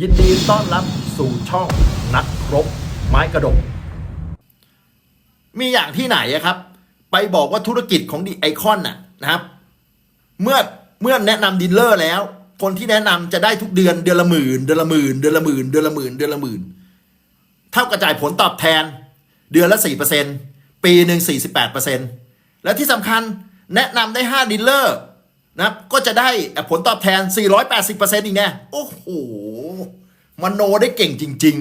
ยินดีต้อนรับสู่ช่องนักรบไม้กระดก มีอย่างที่ไหนอะครับ ไปบอกว่าธุรกิจของดีไอคอนน่ะนะครับ เมื่อเมื่อแนะนำดีลเลอร์แล้ว คนที่แนะนำจะได้ทุกเดือนเดือนละหมื่นเดือนละหมื่นเดือนละหมื่นเดือนละหมื่นเดือนละหมื่นเท่ากับจ่ายผลตอบแทน เดือนละสี่เปอร์เซ็นปีหนึ่งสี่สิบแปดเปอร์เซ็นและที่สำคัญแนะนำได้ห้าดีลเลอร์ นะครับก็จะได้ผลตอบแทน 480%อีกแน่โอ้โหมโนได้เก่งจริง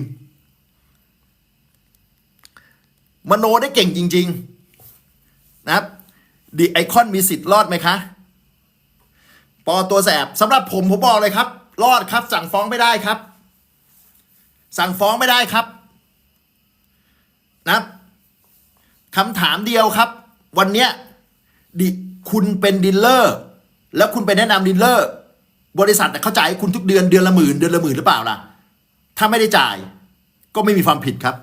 ๆ มโนได้เก่งจริง ๆ นะครับดีไอคอนมีสิทธิ์รอดไหมคะ ปอตัวแสบสำหรับผมผมบอกเลยครับ รอดครับ สั่งฟ้องไม่ได้ครับ สั่งฟ้องไม่ได้ครับ นะครับคำถามเดียวครับ วันเนี้ยดิคุณเป็นดีลเลอร์ แล้วคุณไปแนะนำดีลเลอร์ บริษัทน่เขาจ่าให้คุณทุกเดือนเดือนละหมื่นเดือนละหมื่นหรือเปล่าล่ะ ถ้าไม่ได้จ่ายก็ไม่มีความผิดครับ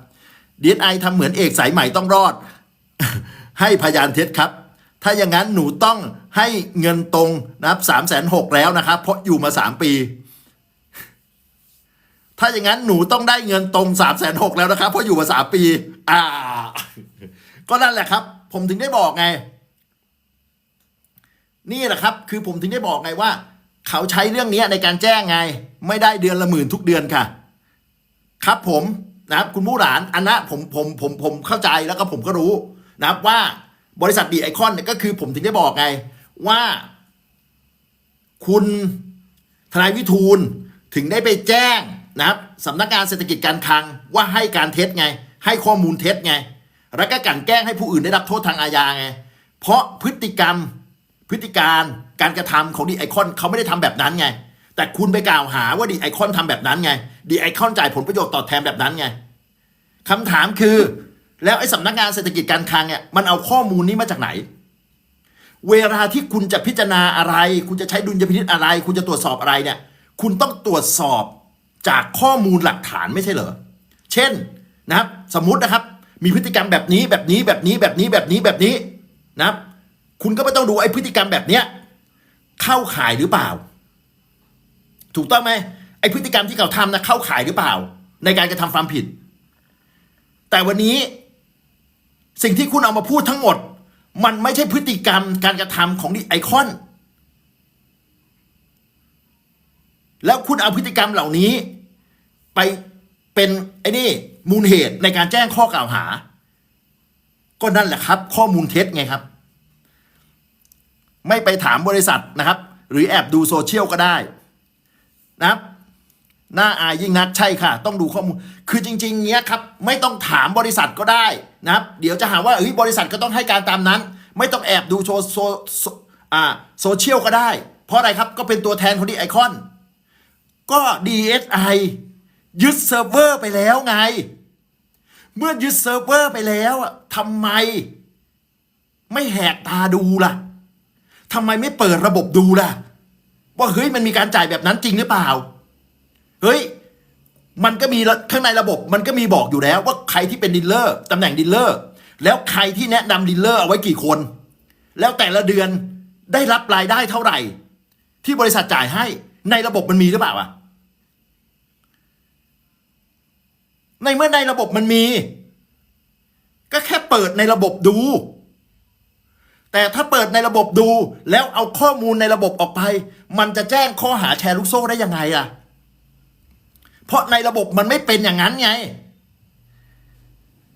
ดีไอทำเหมือนเอกสายใหม่ต้องรอด ให้พยานเท็จครับ ถ้าอย่างนั้นหนูต้องให้เงินตรงนะครับสามแสนหกแล้วนะครับ เพราะอยู่มาสามปี ถ้าอย่างนั้นหนูต้องได้เงินตรงสามแสนหกแล้วนะครับ เพราะอยู่มาสามปี อ่า ก็นั่นแหละครับ ผมถึงได้บอกไง นี่แหละครับ คือผมถึงได้บอกไงว่า เขาใช้เรื่องนี้ในการแจ้งไง ไม่ได้เดือนละหมื่นทุกเดือนค่ะ ครับผมนะครับคุณผู้หลานอันนะผมผมผมผมเข้าใจแล้วก็ผมก็รู้นะครับว่าบริษัทดีไอคอนเนี่ยก็คือผมถึงได้บอกไงว่า คุณทนายวิทูลถึงได้ไปแจ้งนะครับสำนักงานเศรษฐกิจการคลังว่าให้การเท็จไง ให้ข้อมูลเท็จไง แล้วก็กันแกล้งให้ผู้อื่นได้รับโทษทางอาญาไง เพราะพฤติกรรม พฤติการการกระทำของดีไอคอนเขาไม่ได้ทำแบบนั้นไง แต่คุณไปกล่าวหาว่าดีไอคอนทำแบบนั้นไงดีไอคอนจ่ายผลประโยชน์ตอบแทนแบบนั้นไงคำถามคือ แล้วไอ้สำนักงานเศรษฐกิจการคลังเนี่ยมันเอาข้อมูลนี้มาจากไหน เวลาที่คุณจะพิจารณาอะไร คุณจะใช้ดุลยพินิจอะไร คุณจะตรวจสอบอะไรเนี่ยคุณต้องตรวจสอบจากข้อมูลหลักฐานไม่ใช่เหรอ เช่นนะครับ สมมุตินะครับ มีพฤติกรรมแบบนี้แบบนี้แบบนี้แบบนี้แบบนี้แบบนี้นะครับ คุณก็ไม่ต้องดูไอ้พฤติกรรมแบบเนี้ยเข้าข่ายหรือเปล่า ถูกต้องไหมไอ้พฤติกรรมที่เขาทำนะเข้าข่ายหรือเปล่า ในการกระทำความผิด แต่วันนี้สิ่งที่คุณเอามาพูดทั้งหมด มันไม่ใช่พฤติกรรมการกระทำของไอคอน แล้วคุณเอาพฤติกรรมเหล่านี้ ไปเป็นไอ้นี่มูลเหตุในการแจ้งข้อกล่าวหา ก็นั่นแหละครับ ข้อมูลเท็จไงครับ ไม่ไปถามบริษัทนะครับ หรือแอบดูโซเชียลก็ได้นะครับน่าอายยิ่งนักใช่ค่ะ ต้องดูข้อมูล คือจริง ๆเนี้ยครับ ไม่ต้องถามบริษัทก็ได้นะครับ เดี๋ยวจะหาว่าเอ้ยบริษัทก็ต้องให้การตามนั้น ไม่ต้องแอบดูโซโซโซอ่าโซเชียลก็ได้ เพราะอะไรครับก็เป็นตัวแทนของดีไอคอน ก็ DSI ยึดเซิร์ฟเวอร์ไปแล้วไง เมื่อยึดเซิร์ฟเวอร์ไปแล้วอะทำไม ไม่แหกตาดูล่ะ ทำไมไม่เปิดระบบดูล่ะ ว่าเฮ้ยมันมีการจ่ายแบบนั้นจริงหรือเปล่า เฮ้ย มันก็มีข้างในระบบมันก็มีบอกอยู่แล้วว่าใครที่เป็นดีลเลอร์ตำแหน่งดีลเลอร์ แล้วใครที่แนะนำดีลเลอร์เอาไว้กี่คน แล้วแต่ละเดือนได้รับรายได้เท่าไหร่ ที่บริษัทจ่ายให้ในระบบมันมีหรือเปล่าอะในเมื่อในระบบมันมี ก็แค่เปิดในระบบดู แต่ถ้าเปิดในระบบดูแล้วเอาข้อมูลในระบบออกไป มันจะแจ้งข้อหาแชร์ลูกโซ่ได้ยังไงอะเพราะในระบบมันไม่เป็นอย่างนั้นไง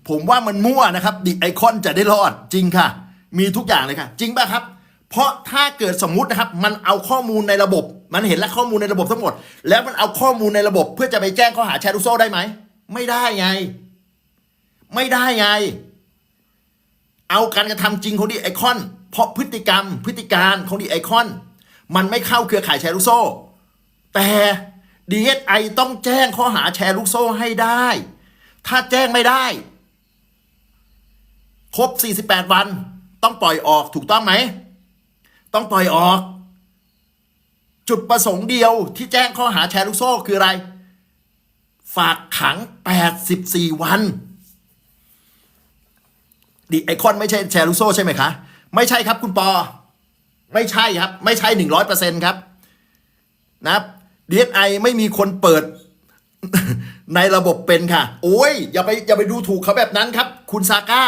ผมว่ามันมั่วนะครับดิไอคอนจะได้รอดจริงค่ะ มีทุกอย่างเลยค่ะ จริงป่ะครับ เพราะถ้าเกิดสมมุตินะครับ มันเอาข้อมูลในระบบ มันเห็นแล้วข้อมูลในระบบทั้งหมด แล้วมันเอาข้อมูลในระบบ เพื่อจะไปแจ้งข้อหาแชร์ลูกโซ่ได้ไหมไม่ได้ไง ไม่ได้ไง เอาการกระทำจริงของดีไอคอน เพราะพฤติกรรม พฤติการของดีไอคอน มันไม่เข้าเครือข่ายแชร์ลูกโซ่ แต่ DSI ต้องแจ้งข้อหาแชร์ลูกโซ่ให้ได้ ถ้าแจ้งไม่ได้ ครบ 48 วันต้องปล่อยออกถูกต้องไหม ต้องปล่อยออก จุดประสงค์เดียวที่แจ้งข้อหาแชร์ลูกโซ่คืออะไร ฝากขัง 84 วัน ดิไอคอนไม่ใช่แชร์ลูกโซ่ใช่ไหมคะ ไม่ใช่ครับคุณปอ ไม่ใช่ครับ ไม่ใช่หนึ่งร้อยเปอร์เซ็นครับนะครับ DSI ไม่มีคนเปิดในระบบเป็นค่ะ โอ้ยอย่าไปอย่าไปดูถูกเขาแบบนั้นครับ คุณซาก้า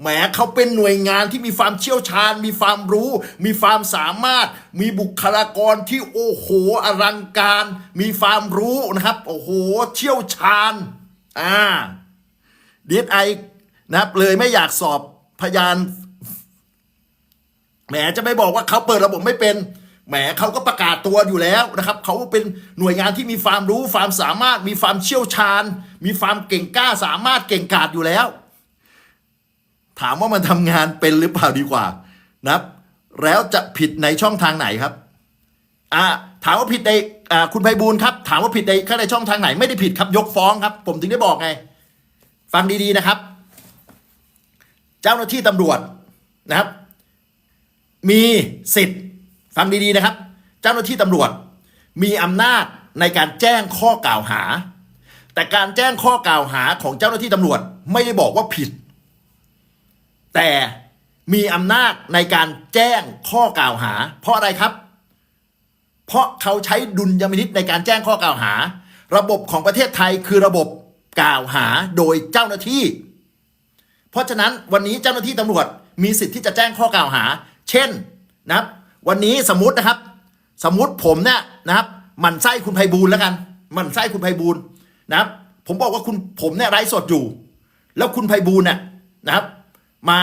แหมเขาเป็นหน่วยงานที่มีความเชี่ยวชาญ มีความรู้ มีความสามารถ มีบุคลากรที่โอ้โหอลังการ มีความรู้นะครับ โอ้โห เชี่ยวชาญ อ่าดีไอ นะครับเลยไม่อยากสอบพยานแหมจะไม่บอกว่าเขาเปิดระบบไม่เป็นแหมเขาก็ประกาศตัวอยู่แล้วนะครับเขาเป็นหน่วยงานที่มีความรู้ความสามารถ มีความเชี่ยวชาญ มีความเก่งกล้าสามารถเก่งกาจอยู่แล้ว ถามว่ามันทำงานเป็นหรือเปล่าดีกว่านะครับแล้วจะผิดในช่องทางไหนครับอ่าถามว่าผิดในอ่าคุณไพบูลครับ ถามว่าผิดในข้างในช่องทางไหนไม่ได้ผิดครับยกฟ้องครับ ผมถึงได้บอกไง ฟังดีๆนะครับ เจ้าหน้าที่ตำรวจนะครับ มีสิทธิ์ฟังดีๆนะครับ เจ้าหน้าที่ตำรวจ มีอำนาจในการแจ้งข้อกล่าวหา แต่การแจ้งข้อกล่าวหาของเจ้าหน้าที่ตำรวจไม่ได้บอกว่าผิด แต่มีอำนาจในการแจ้งข้อกล่าวหา เพราะอะไรครับ เพราะเขาใช้ดุลยพินิษในการแจ้งข้อกล่าวหา ระบบของประเทศไทยคือระบบกล่าวหาโดยเจ้าหน้าที่ เพราะฉะนั้นวันนี้เจ้าหน้าที่ตำรวจมีสิทธิ์ที่จะแจ้งข้อกล่าวหา เช่นนะครับ วันนี้สมมตินะครับ สมมติผมเนี่ยนะครับมันไส้คุณไพบูลแล้วกัน มันไส้คุณไพบูลนะครับ ผมบอกว่าคุณผมเนี่ยไร้สดอยู่ แล้วคุณไพบูลเนี่ยนะครับ มา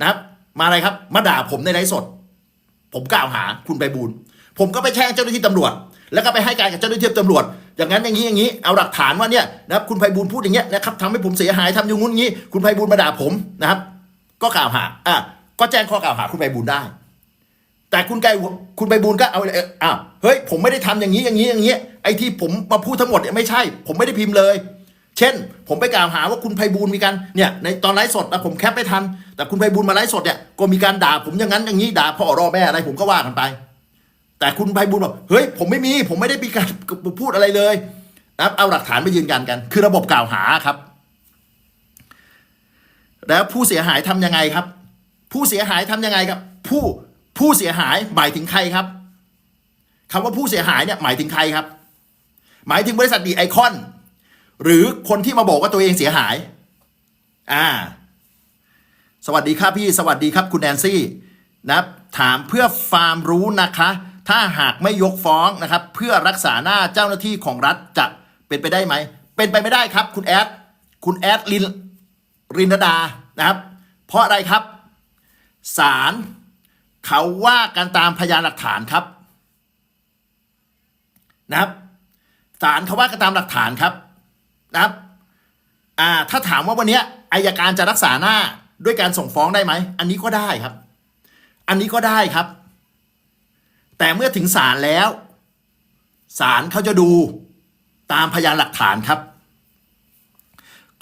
นะครับ มาอะไรครับ มาด่าผมในไร้สด ผมกล่าวหาคุณไพบูลผมก็ไปแจ้งเจ้าหน้าที่ตำรวจ แล้วก็ไปให้การกับเจ้าหน้าที่ตำรวจ อย่างนั้นอย่างนี้อย่างนี้เอาหลักฐานว่าเนี่ยนะครับคุณไพบูลพูดอย่างเงี้ยนะครับทำให้ผมเสียหายทำอย่างงู้นอย่างงี้ คุณไพบูลมาด่าผมนะครับ ก็กล่าวหาอะก็แจ้งข้อกล่าวหาคุณไพบูลได้ แต่คุณไกคุณไพบูลก็เอาเอ่ออ้าวเฮ้ยผมไม่ได้ทำอย่างนี้อย่างนี้อย่างนี้ไอ้ที่ผมมาพูดทั้งหมดเนี่ยไม่ใช่ ผมไม่ได้พิมพ์เลย เช่น ผมไปกล่าวหาว่าคุณไพบูลมีการเนี่ยในตอนไลฟ์สดนะผมแคปไม่ทัน แต่คุณไพบูลมาไลฟ์สดเนี่ยก็มีการด่าผมอย่างนั้นอย่างนี้ด่าพ่อรอแม่อะไรผมก็ว่ากันไป แต่คุณไพบูลย์บอกเฮ้ยผมไม่มี ผมไม่ได้มีการพูดอะไรเลยนะครับเอาหลักฐานไปยืนยันกัน คือระบบกล่าวหาครับ แล้วผู้เสียหายทำยังไงครับ ผู้เสียหายทำยังไงครับ ผู้ผู้เสียหายหมายถึงใครครับคำว่าผู้เสียหายเนี่ยหมายถึงใครครับ หมายถึงบริษัทดีไอคอน หรือคนที่มาบอกว่าตัวเองเสียหาย อ่า สวัสดีครับพี่ สวัสดีครับคุณแนนซี่นะครับถามเพื่อฟาร์มรู้นะคะ ถ้าหากไม่ยกฟ้องนะครับ เพื่อรักษาหน้าเจ้าหน้าที่ของรัฐจะเป็นไปได้ไหม เป็นไปไม่ได้ครับ คุณแอดคุณแอดลินรินดานะครับ เพราะอะไรครับศาลเขาว่ากันตามพยานหลักฐานครับนะครับศาลเขาว่ากันตามหลักฐานครับนะครับอ่าถ้าถามว่าวันนี้อายการจะรักษาหน้าด้วยการส่งฟ้องได้ไหม อันนี้ก็ได้ครับ อันนี้ก็ได้ครับ แต่เมื่อถึงศาลแล้วศาลเขาจะดูตามพยานหลักฐานครับ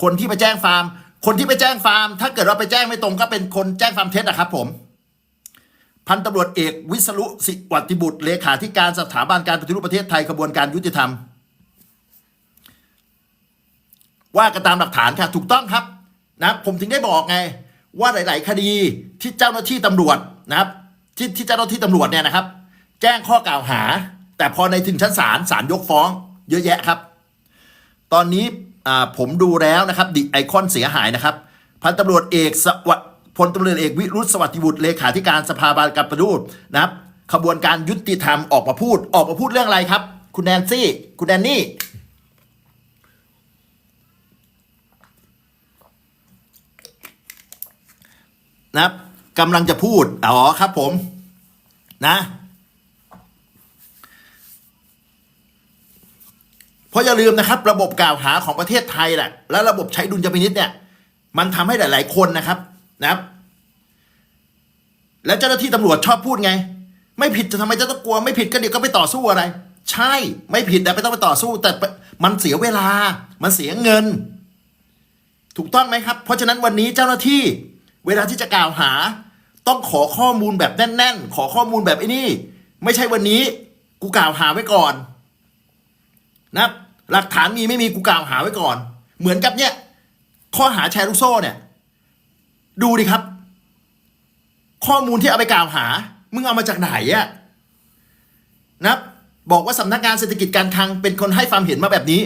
คนที่ไปแจ้งฟาร์ม คนที่ไปแจ้งฟาร์ม ถ้าเกิดว่าไปแจ้งไม่ตรงก็เป็นคนแจ้งฟาร์มเท็จนะครับผม พันตำรวจเอกวิศรุศิวัติบุตรเลขาธิการสถาบันการปฏิรูปประเทศไทยขบวนการยุติธรรม ว่ากันตามหลักฐานค่ะถูกต้องครับนะผมถึงได้บอกไง ว่าหลาย ๆ คดีที่เจ้าหน้าที่ตำรวจนะครับ ที่ที่เจ้าหน้าที่ตำรวจเนี่ยนะครับ แจ้งข้อกล่าวหา แต่พอในถึงชั้นศาลศาลยกฟ้อง เยอะแยะครับ ตอนนี้ผมดูแล้วนะครับดิไอคอนเสียหายนะครับพันตำรวจเอกสวัสดิ์พลตำรวจเอกวิรุธสวัสดิบุตรเลขาธิการสภาบาลการปฏิรูนะครับขบวนการยุติธรรมออกมาพูด ออกมาพูดเรื่องอะไรครับ คุณแนนซี่ คุณแนนนี่ นะครับกำลังจะพูด อ๋อครับผม นะ เพ ราะอย่าลืมนะครับ ระบบกล่าวหาของประเทศไทยแหละและระบบใช้ดุลยพินิษเนี่ย มันทำให้หลาย ๆ คนนะครับนะครับ แล้วเจ้าหน้าที่ตำรวจชอบพูดไง ไม่ผิดจะทำไมจะต้องกลัว ไม่ผิดก็เดี๋ยวก็ไปต่อสู้อะไร ใช่ไม่ผิดแต่ไม่ต้องไปต่อสู้ แต่มันเสียเวลา มันเสียเงิน ถูกต้องไหมครับ เพราะฉะนั้นวันนี้เจ้าหน้าที่ เวลาที่จะกล่าวหา ต้องขอข้อมูลแบบแน่น ๆ ขอข้อมูลแบบไอ้นี่ ไม่ใช่วันนี้ กูกล่าวหาไว้ก่อนนะ หลักฐานมีไม่มีกูกล่าวหาไว้ก่อน เหมือนกับเนี่ย ข้อหาแชร์ลูกโซ่เนี่ย ดูดิครับ ข้อมูลที่เอาไปกล่าวหา มึงเอามาจากไหนอะนะบอกว่าสำนักงานเศรษฐกิจการคลังเป็นคนให้ความเห็นมาแบบนี้